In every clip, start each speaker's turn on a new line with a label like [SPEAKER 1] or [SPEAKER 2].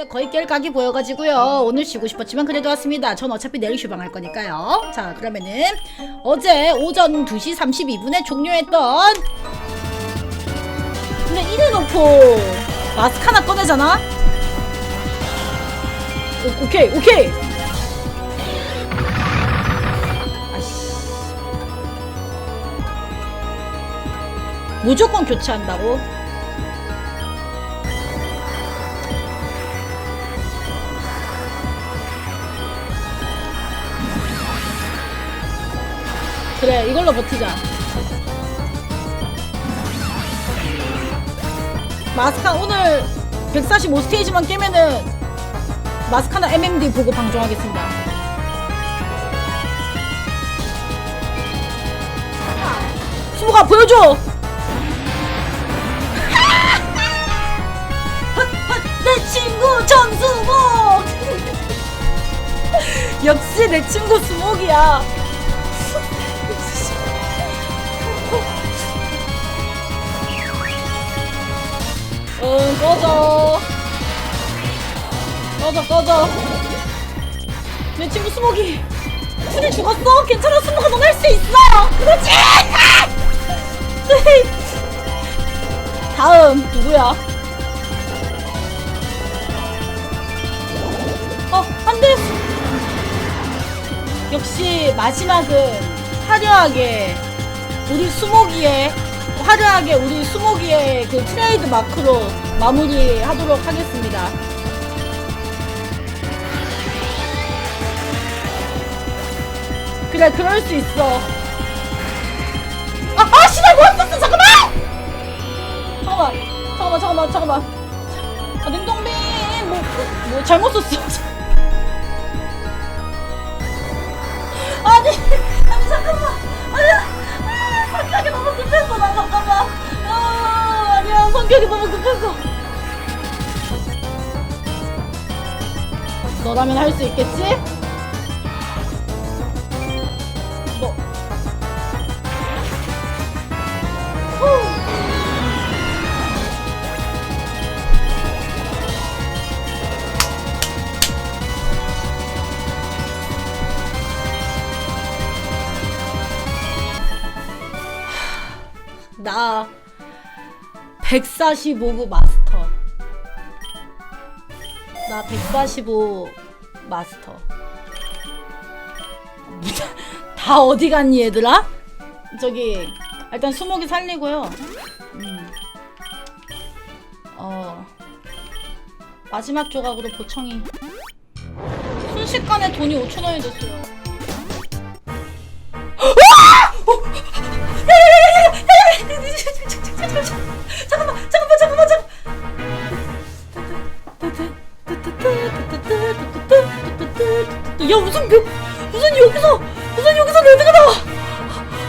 [SPEAKER 1] 어제 거의 깰 각이 보여가지고요. 오늘 쉬고 싶었지만 그래도 왔습니다. 전 어차피 내일 휴방 할 거니까요. 자, 그러면은 어제 오전 2시 32분에 종료했던 근데 이래 놓고 마스크 하나 꺼내잖아? 오, 오케이, 오케이! 무조건 교체한다고? 그래 이걸로 버티자. 마스카 오늘 145 스테이지만 깨면은 마스카나 MMD 보고 방송하겠습니다. 수모가 보여줘! 내 친구 정수목! 역시 내 친구 수목이야 응 꺼져. 꺼져 꺼져. 내 친구 수목이 술이 죽었어? 괜찮아? 수목아 넌 할 수 있어 그렇지! 네. 다음 누구야? 어 안돼. 역시 마지막은 화려하게 우리 수목이의 화려하게 우리 수목이의 그 트레이드 마크로 마무리하도록 하겠습니다. 그래 그럴 수 있어. 아, 아 씨발 뭐 했었어 잠깐만! 잠깐만 잠깐만 잠깐만 잠깐만. 아 냉동빈 뭐, 뭐 잘못 썼어. 아니 아니 잠깐만 급했어 나 잠깐만 아 아니야 성격이 너무 급했어 너라면 할 수 있겠지? 145구 마스터. 나 145 마스터. 다 어디 갔니 얘들아? 저기 일단 수목이 살리고요. 음. 어 마지막 조각으로 보청이 순식간에 돈이 5천 원이 됐어요. 잠깐만 잠깐만 잠깐만 잠깐 야 무슨 몇 무슨 여기서 무슨 여기서 레드가 나와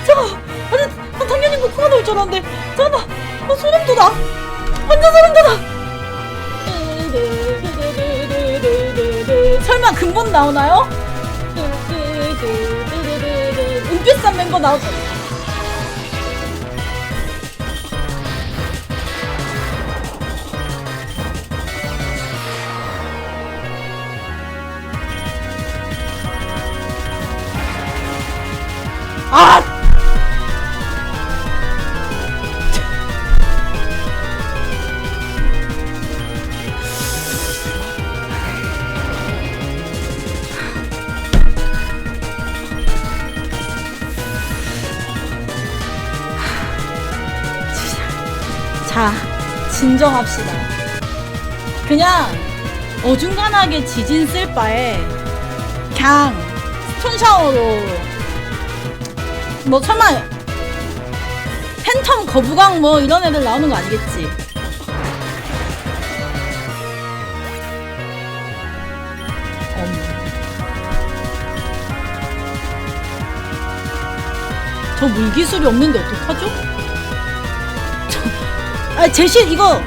[SPEAKER 1] 잠깐 아니 난 당연히 목표가 나올 줄 알았는데 잠깐만 어, 소름 돋아 완전 소름 돋아 설마 근본 나오나요? 은빛 산 멤버 나오죠 진정합시다. 그냥 어중간하게 지진 쓸 바에 그냥 스톤 샤워로 뭐 설마 팬텀 거부강 뭐 이런 애들 나오는 거 아니겠지? 저 물기술이 없는데 어떡하죠? 저- 아 제시 이거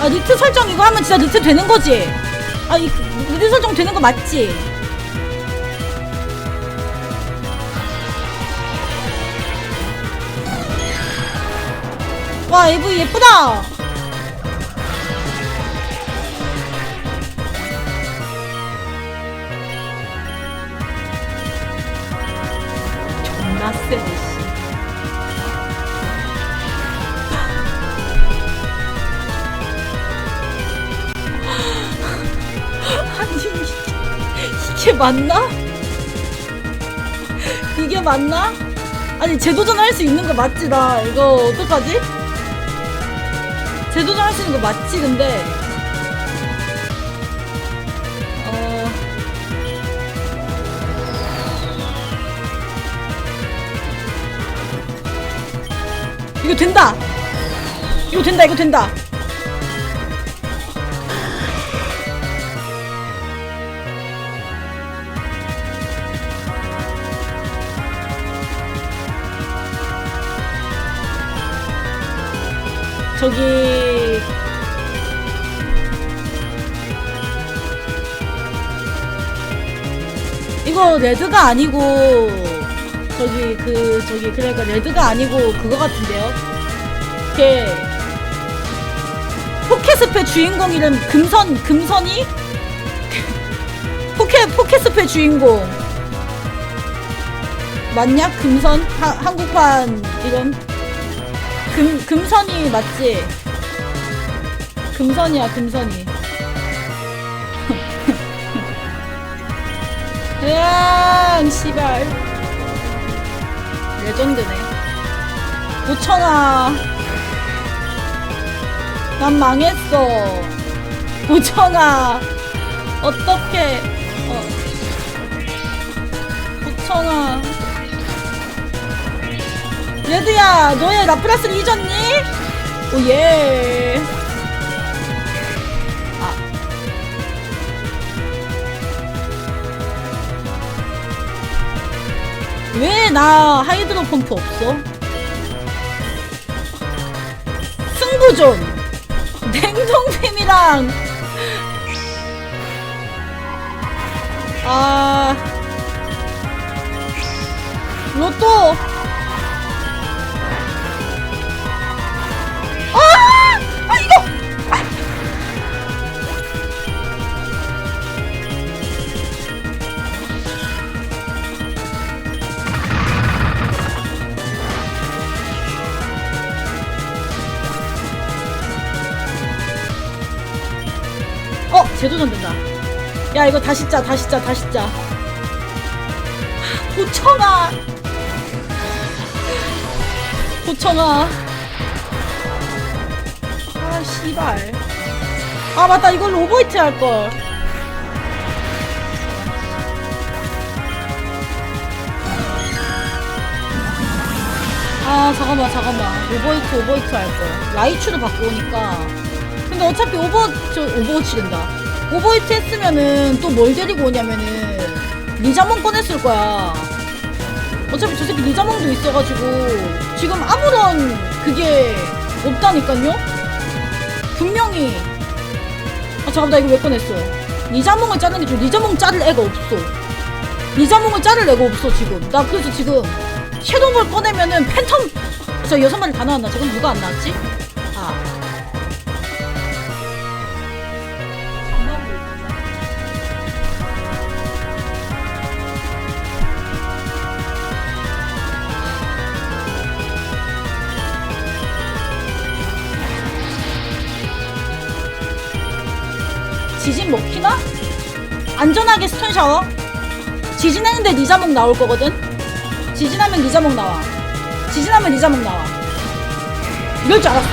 [SPEAKER 1] 아 니트 설정 이거 하면 진짜 니트 되는 거지? 아 이, 니트 설정 되는 거 맞지? 와 AV 예쁘다 맞나? 이게 맞나? 아니 재도전할 수 있는 거 맞지 나 이거 어떡하지? 재도전할 수 있는 거 맞지 근데 어 이거 된다 이거 된다 이거 된다 레드가 아니고 저기 그 저기 그러니까 레드가 아니고 그거 같은데요. 걔 포켓스페 주인공 이름 금선 금선이 포켓 포켓스페 주인공 맞냐 금선 하, 한국판 이건 금, 금선이 맞지? 금선이야, 금선이. 으앙, 씨발. 레전드네. 오청아. 난 망했어. 오청아. 어떡해. 어. 오청아. 레드야, 너의 라프라스를 잊었니? 오예. 왜 나 하이드로 펌프 없어? 승부존! 냉동빔이랑! 아. 로또! 재도전 된다. 야, 이거 다시 짜, 다시 짜, 다시 짜. 고청아! 고청아. 아 씨발 아 맞다 이걸 로보이트 할 걸 아 잠깐만 잠깐만 오버히트 오버히트 할 걸 라이츄를 바꾸니까 근데 어차피 오버 저 오버워치 된다 오버히트 했으면은 또 뭘 데리고 오냐면은 리자몽 꺼냈을 거야. 어차피 저 새끼 리자몽도 있어가지고 지금 아무런 그게 없다니까요? 분명히. 아 잠깐만 나 이거 왜 꺼냈어. 리자몽을 자르는 게좀 리자몽 자를 애가 없어. 리자몽을 자를 애가 없어 지금. 나 그래서 지금 섀도우볼 꺼내면은 팬텀. 저 여섯 마리 다 나왔나? 지금 누가 안 나왔지? 먹히나? 안전하게 스톤 샤워. 지진했는데 리자몽 나올 거거든. 지진하면 리자몽 나와. 지진하면 리자몽 나와. 이럴 줄 알았어.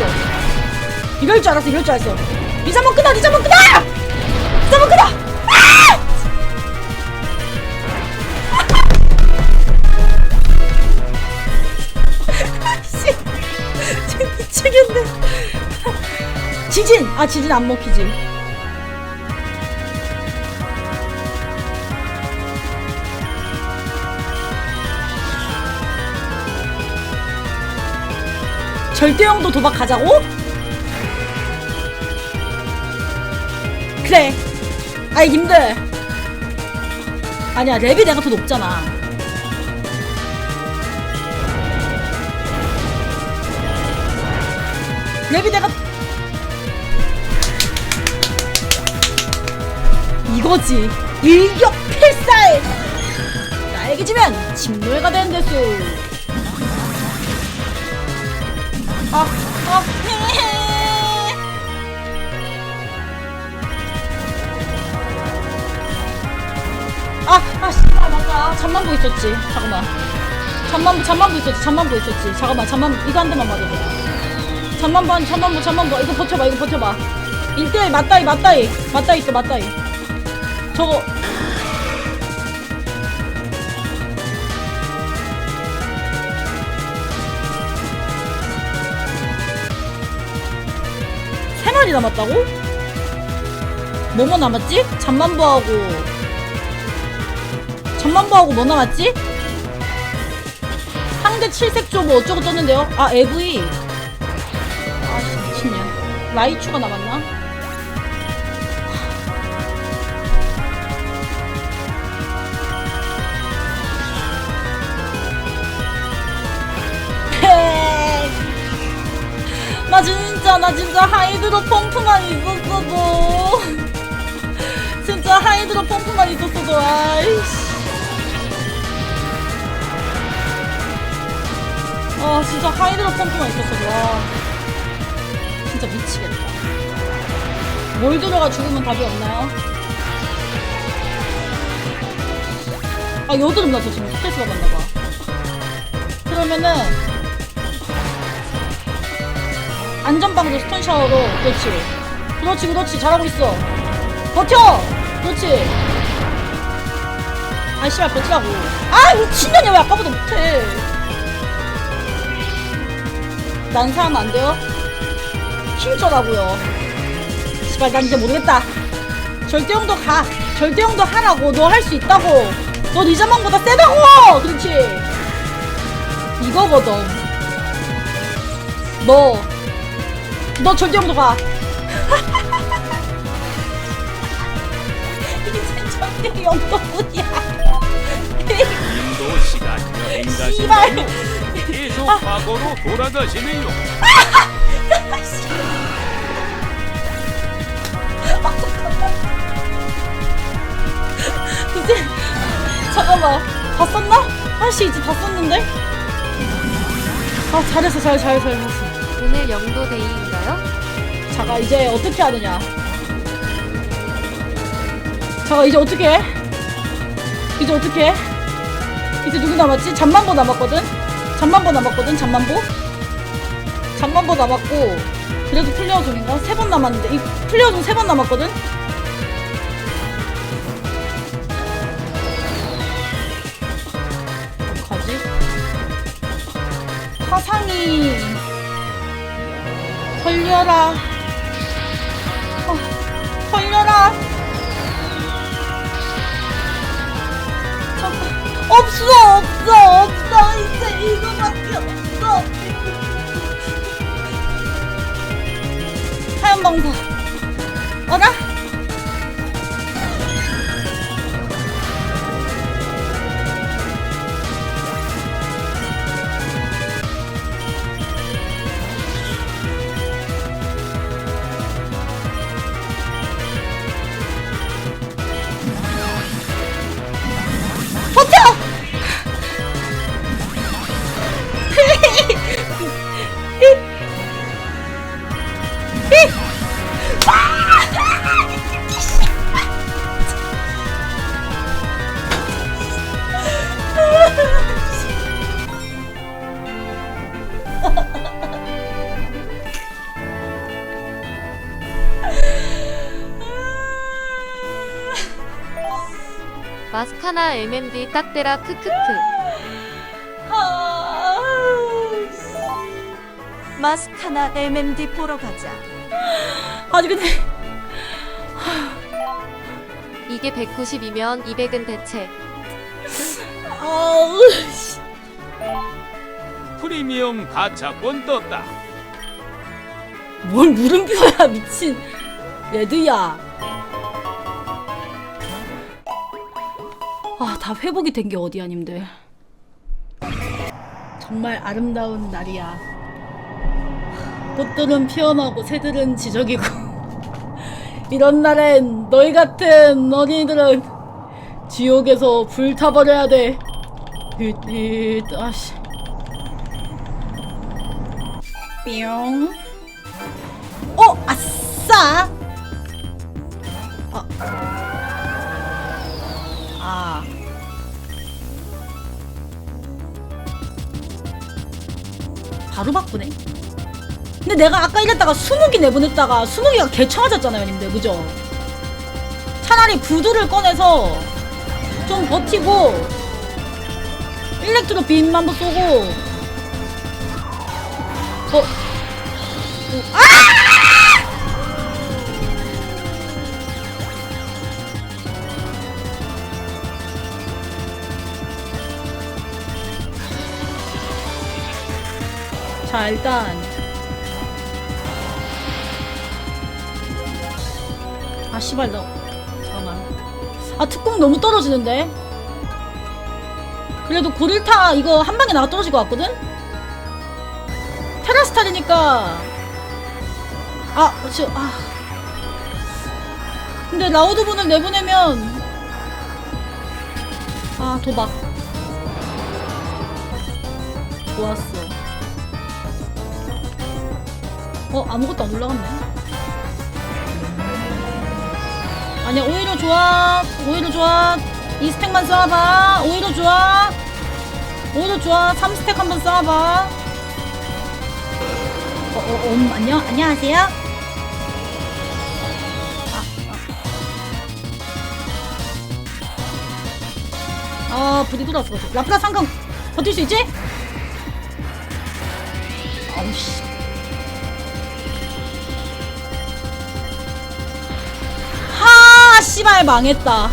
[SPEAKER 1] 이럴 줄 알았어. 이럴 줄 알았어. 리자몽 끄다. 리자몽 끄다. 리자몽 끄다. 아! 미치겠네. 지진. 아 지진 안 먹히지. 절대형도 도박하자고? 그래. 아이 님들. 아니야 랩이 내가 더 높잖아. 랩이 내가 이거지 일격 필살 나에게 지면 침노예가 되는 데수 아, 아, 헤헤. 아, 아, 씨발, 맞아. 잠만 보고 있었지. 잠깐만. 잠만, 잠만 보고 있었지. 잠만 보고 있었지. 잠깐만, 잠만, 이거 한 대만 맞아줘. 잠만 봐, 잠만 봐, 잠만 봐. 이거 버텨봐, 이거 버텨봐. 1대1 맞다이, 맞다이. 맞다이 있어, 맞다이. 저거. 세 마리 남았다고? 뭐뭐 남았지? 잠만보하고 잠만보하고 뭐 남았지? 상대 칠색조 뭐 어쩌고 떴는데요? 아 AV 아씨 미친년 라이추가 남았나? 나 진짜 나 진짜 하이드로 펌프만 있었어도 진짜 하이드로 펌프만 있었어도 아이씨. 아 진짜 하이드로 펌프만 있었어도 와 진짜 미치겠다. 뭘 들어가 죽으면 답이 없나요? 아 여드름 나서 지금. 스트레스 받았나봐. 그러면은 안전방도 스톤 샤워로. 그렇지. 그렇지 그렇지. 잘하고 있어. 버텨! 그렇지. 아 씨발 버티라고. 아 미친년이야 왜 아까보다 못해. 난 사람 안 돼요? 힘줘라고요. 씨발 난 이제 모르겠다. 절대형도 가. 절대형도 하라고. 너 할 수 있다고. 너 니자망보다 세다고! 그렇지. 이거거든. 너 너 절대형도 가. 이제 절대형도 뿐이야.
[SPEAKER 2] 인도 시간 여행
[SPEAKER 1] 씨발.
[SPEAKER 2] 가신다며 계속 과거로 돌아가시네요.
[SPEAKER 1] 이제 잠깐만 다 썼나? 아씨 이제 다 썼는데? 아 잘했어 잘잘 잘했어.
[SPEAKER 3] 오늘 영도 데이 인가요?
[SPEAKER 1] 자가 이제 어떻게 하느냐? 자가 이제 어떻게 해? 이제 어떻게 해? 이제 누구 남았지? 잠만보 남았거든? 잠만보 남았거든? 잠만보? 잠만보 남았고 그래도 플레어 존인가? 세 번 남았는데 이 플레어 존 세 번 남았거든? 어떡하지? 화상이 걸려라. 어, 걸려라. 잠깐. 없어, 없어, 없어. 이제 이거밖에 없어. 하얀 방사. 어라?
[SPEAKER 3] 마스카나 MMD 딱대라 크크크
[SPEAKER 4] 마스카나 MMD 보러 가자.
[SPEAKER 1] 아니 근데
[SPEAKER 3] 이게 190이면 200은 대체
[SPEAKER 1] 아우 씨.
[SPEAKER 2] 프리미엄 가차권 떴다.
[SPEAKER 1] 뭘 물음표야 미친 레드야 다 회복이 된 게 어디야 님들 정말 아름다운 날이야 꽃들은 피어나고 새들은 지저귀고 이런 날엔 너희 같은 어린이들은 지옥에서 불타버려야 돼. 잇잇 아씨. 뿅. 어 아싸. 바로 바꾸네. 근데 내가 아까 이랬다가 수묵이 내보냈다가 수묵이가 개청하졌잖아요, 님들. 그죠? 차라리 구두를 꺼내서 좀 버티고 일렉트로 빔 한번 쏘고 어? 아! 자 일단. 아 씨발 너. 잠깐만. 아 특공 너무 떨어지는데? 그래도 고릴타 이거 한 방에 나가 떨어질 것 같거든? 테라스탈이니까. 아 지금 아. 근데 라우드분을 내보내면 아 도박 좋았어 어 아무것도 안 올라갔네. 아니야 오히려 좋아. 오히려 좋아. 이 스택만 쌓아봐. 오히려 좋아. 오히려 좋아. 3스택 한번 쌓아봐. 어, 어, 음, 안녕 안녕하세요. 아, 아. 불이 돌아왔어. 라프라 상강 버틸 수 있지? 아우 씨 씨발 망했다. 야,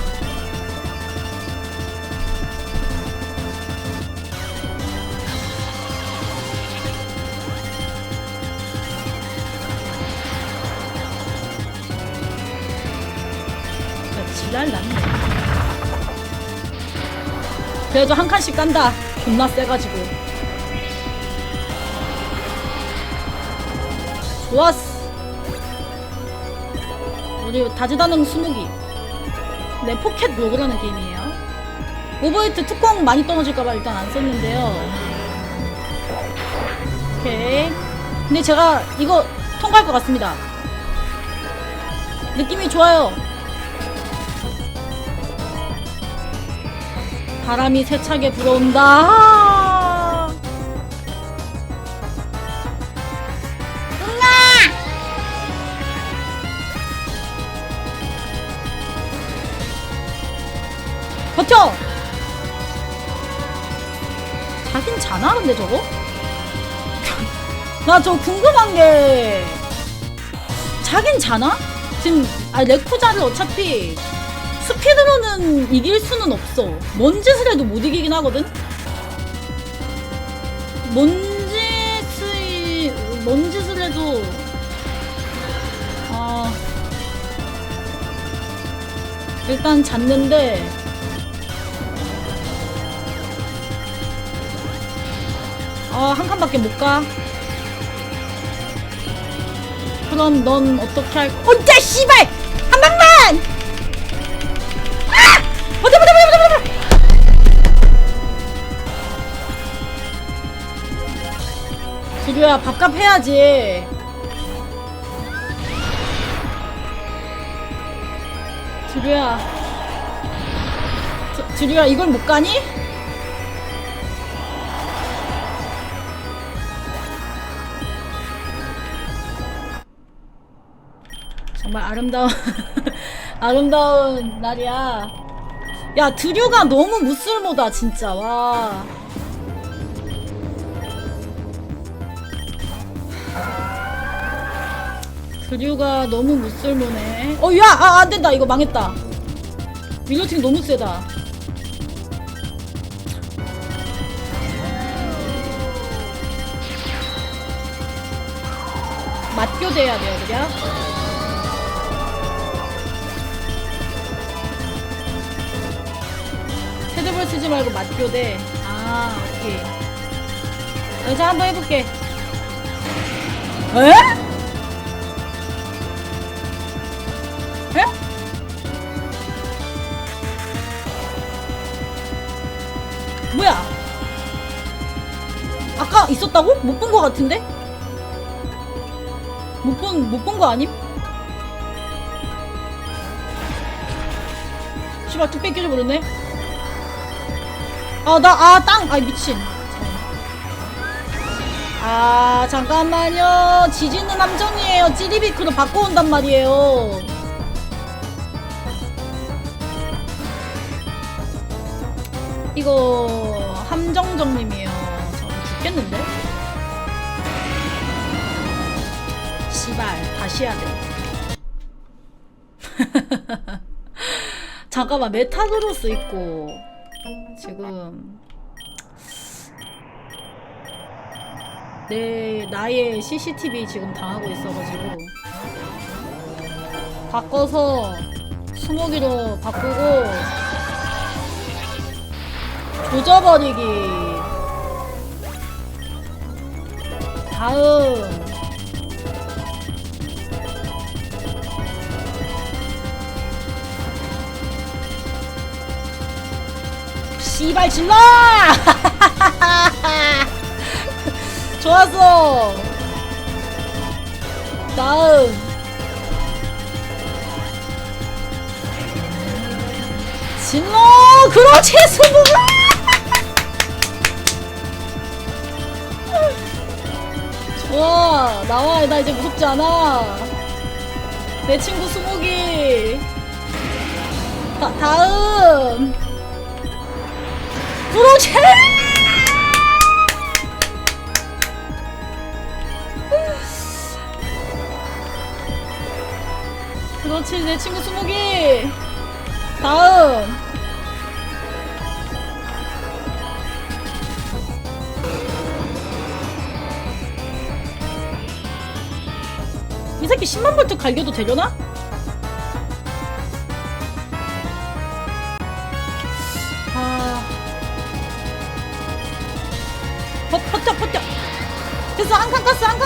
[SPEAKER 1] 지랄 났네. 그래도 한 칸씩 깐다. 존나 세가지고. 좋았어. 우리 다재다능 스무기 네 포켓 로그라는 게임이에요. 오버히트 특공 많이 떨어질까봐 일단 안 썼는데요. 오케이. 근데 제가 이거 통과할 것 같습니다. 느낌이 좋아요. 바람이 세차게 불어온다 버텨! 자긴 자나 근데 저거? 나 저 궁금한 게 자긴 자나? 지금 아 레쿠자를 어차피 스피드로는 이길 수는 없어 뭔 짓을 해도 못 이기긴 하거든? 뭔 짓을 뭔 짓을 해도 아 일단 잤는데 아, 한 칸밖에 못 가. 그럼 넌 어떻게 할, 언제, 씨발! 한 방만! 아! 버텨, 버텨, 버텨, 버텨, 버텨! 지루야, 밥값 해야지. 지루야. 지- 지루야, 이걸 못 가니? 정말 아름다운 아름다운 날이야. 야 드류가 너무 무쓸모다 진짜 와. 드류가 너무 무쓸모네. 어, 야, 아, 안 된다. 이거 망했다. 밀려팅 너무 세다. 맞교대야 돼요, 그냥. 쓰지 말고 맞교대. 아, 오케이. 여자 한번 해볼게. 에? 에? 뭐야? 아까 있었다고? 못 본 거 같은데? 못 본, 못 본 거 아님? 씨발, 뚝 뺏겨져 버렸네. 아, 나, 아, 땅! 아, 미친. 아, 잠깐만요. 지지는 함정이에요. 찌리비크로 바꿔온단 말이에요. 이거, 함정정님이에요. 저 죽겠는데? 씨발, 다시 해야 돼. 잠깐만, 메타그로스 있고, 지금, 내 나의 CCTV 지금 당하고 있어가지고 바꿔서 수목이로 바꾸고 조져버리기. 다음 씨발 질러! 좋았어. 다음. 진로 그렇지 스무가. 좋아 나와 나 이제 무섭지 않아. 내 친구 수목이. 다, 다음. 그렇지. 그렇지 내 친구 수목이 다음 이 새끼 10만 볼트 갈겨도 되려나?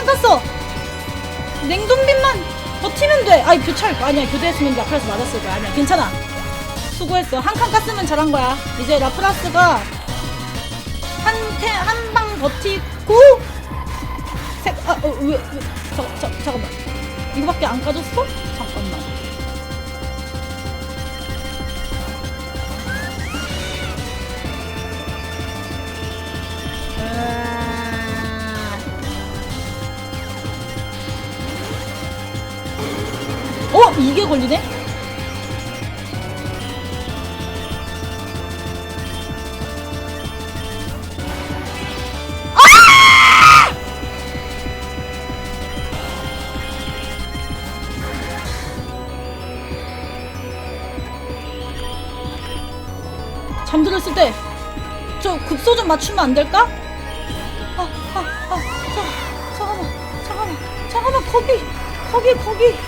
[SPEAKER 1] 깠어 냉동빈만 버티면 돼. 아니 교찰 아니야 교대했으면 라프라스 맞았을 거야. 아니야 괜찮아. 수고했어. 한 칸 깠으면 잘한 거야. 이제 라프라스가 한한 방 버티고 색아왜 왜, 잠깐 잠- 잠깐만 이거밖에 안 까졌어? 이게 걸리네? 아! 잠들었을 때 저 급소 좀 맞추면 안 될까? 아, 아, 아, 자, 잠깐만, 잠깐만, 잠깐만, 거기, 거기, 거기.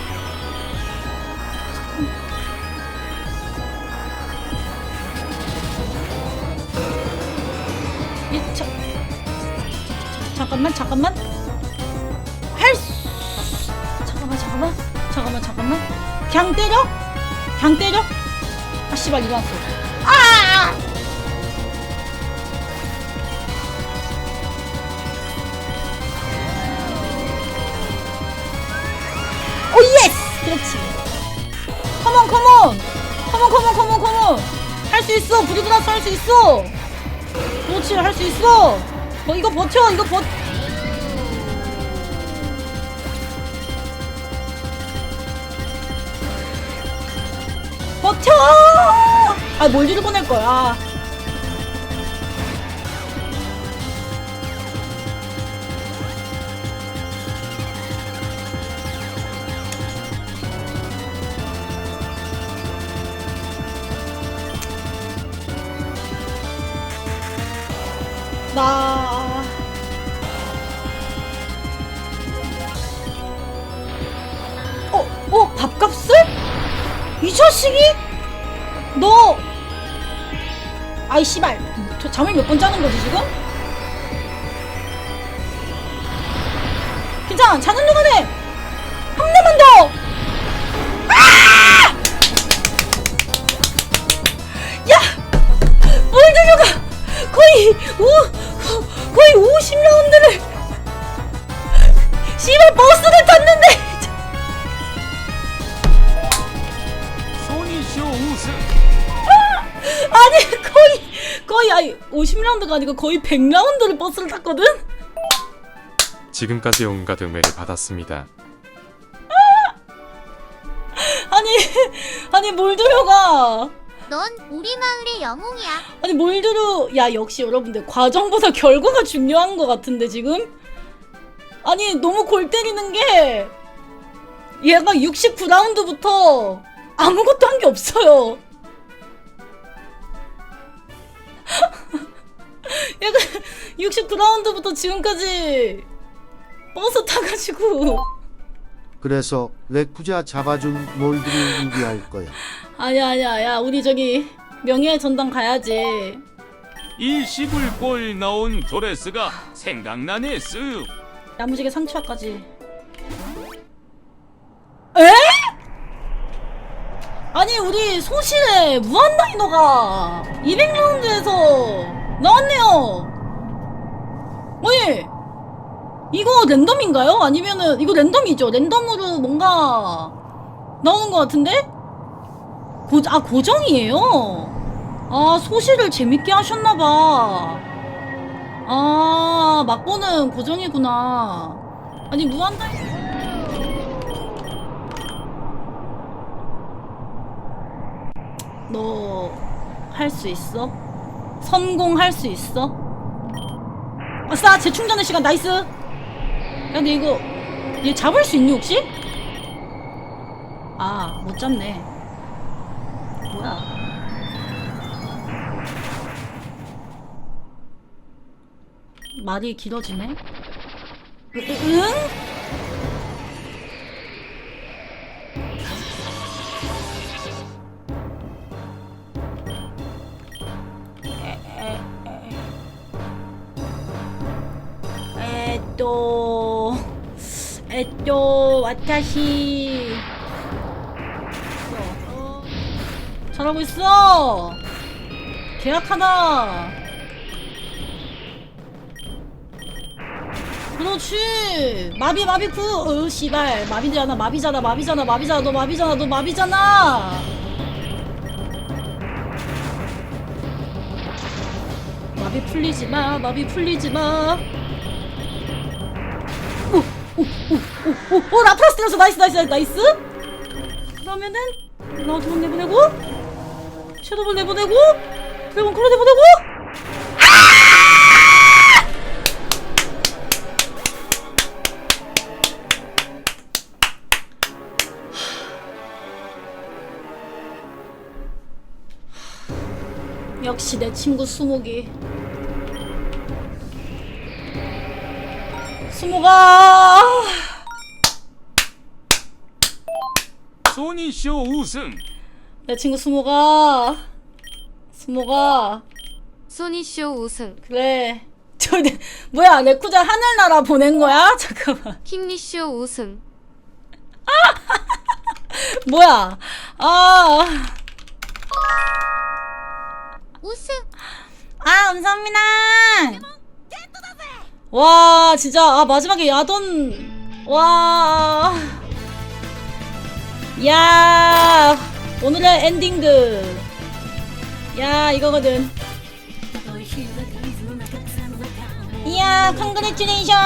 [SPEAKER 1] 잠깐만. 할 수, 잠깐만, 잠깐만, 잠깐만, 잠깐만. 그냥 때려? 그냥 때려? 아, 씨발, 일어났어. 아! 오, 예스! 그렇지. 컴온, 컴온! 컴온, 컴온, 컴온, 컴온! 할 수 있어! 브리브라스 할 수 있어! 그렇지, 할 수 있어! 어, 이거 버텨, 이거 버, 버텨! 아, 몰디를 보낼 거야. 나. 어, 어, 밥값을? 이 자식이? 너. 아이, 씨발. 저 잠을 몇 번 자는 거지, 지금? 괜찮아 자는 동안에 한 대만 더 아! 야 몰드류가 거의 오 거의 50라운드를 씨발 버스를 탔는데
[SPEAKER 2] 쇼 우승.
[SPEAKER 1] 아니 거의 거의 아니 50라운드가 아니고 거의 100라운드를 버스를 탔거든
[SPEAKER 5] 지금까지 온갖 음해를 받았습니다.
[SPEAKER 1] 아니 아니 몰드류가
[SPEAKER 6] 넌 우리 마을의 영웅이야.
[SPEAKER 1] 아니 몰드루 야 역시 여러분들 과정보다 결과가 중요한 것 같은데 지금 아니 너무 골 때리는 게 얘가 69라운드부터 아무것도 한 게 없어요 얘가 69라운드부터 지금까지 버스 타가지고
[SPEAKER 7] 그래서 레쿠자 잡아준 몰드를 유기할 거야.
[SPEAKER 1] 아니야 아니야 야 우리 저기 명예의 전당 가야지
[SPEAKER 2] 이 시골골 나온 드레스가 생각나네 쓱.
[SPEAKER 1] 야무지게 상처까지. 에? 아니 우리 소실에 무한 다이너가 200라운드에서 나왔네요. 아니 이거 랜덤인가요? 아니면은 이거 랜덤이죠? 랜덤으로 뭔가 나오는 것 같은데? 고, 아 고정이에요? 아 소실을 재밌게 하셨나봐. 아, 막고는 고정이구나. 아니, 무한다이. 너, 할 수 있어? 성공할 수 있어? 아싸! 재충전의 시간, 나이스! 야, 근데 이거, 얘 잡을 수 있니, 혹시? 아, 못 잡네. 뭐야. 말이 길어지네. 으, 으, 응? 에, 또, 와타시. 어, 잘하고 있어. 계약하다. 그렇지 마비 마비 쿠 어, 씨발 마비잖아 마비잖아 마비잖아 마비잖아 너 마비잖아 너 마비잖아 마비 풀리지 마 마비 풀리지 마 오오오오 오 라프라스 때렸어 나이스 나이스 나이스. 그러면은 라우드만 내보내고 섀도우볼 내보내고 드래곤 크로 내보내고. 역시 내 친구 수목이. 수목아
[SPEAKER 2] 소니쇼 우승.
[SPEAKER 1] 내 친구 수목아 수목아
[SPEAKER 3] 소니쇼 우승.
[SPEAKER 1] 그래 저 뭐야 레쿠자 하늘나라 보낸 거야? 잠깐만
[SPEAKER 3] 킹리쇼 우승.
[SPEAKER 1] 뭐야 아
[SPEAKER 6] 우승.
[SPEAKER 1] 아, 감사합니다. 와, 진짜, 아, 마지막에 야돈, 와. 야, 오늘의 엔딩드. 야, 이거거든. 이야, 컨그레츄레이션.